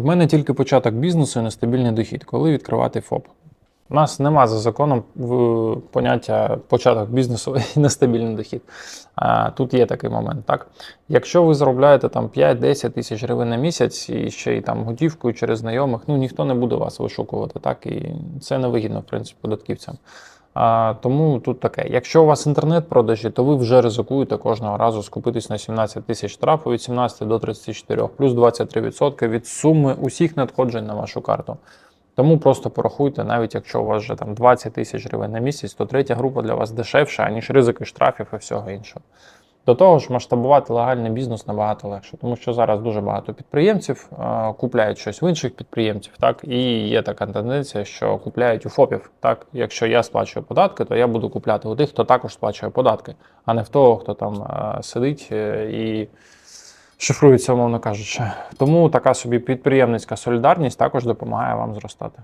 В мене тільки початок бізнесу і нестабільний дохід. Коли відкривати ФОП? У нас нема за законом в поняття початок бізнесу і нестабільний дохід. А, тут є такий момент. Так? Якщо ви заробляєте там 5-10 тисяч гривень на місяць і ще й там готівкою через знайомих, ну ніхто не буде вас вишукувати. Так? І це невигідно, в принципі, податківцям. А, тому тут таке. Якщо у вас інтернет-продажі, то ви вже ризикуєте кожного разу скупитись на 17 тисяч штрафу від 17 до 34, плюс 23% від суми усіх надходжень на вашу карту. Тому просто порахуйте, навіть якщо у вас вже там 20 тисяч гривень на місяць, то третя група для вас дешевша, аніж ризики штрафів і всього іншого. До того ж, масштабувати легальний бізнес набагато легше, тому що зараз дуже багато підприємців е, купляють щось в інших підприємців, так і є така тенденція, що купляють у ФОПів. Так, якщо я сплачую податки, то я буду купляти у тих, хто також сплачує податки, а не в того, хто там е, сидить е, і шифрується, умовно кажучи. Тому така собі підприємницька солідарність також допомагає вам зростати.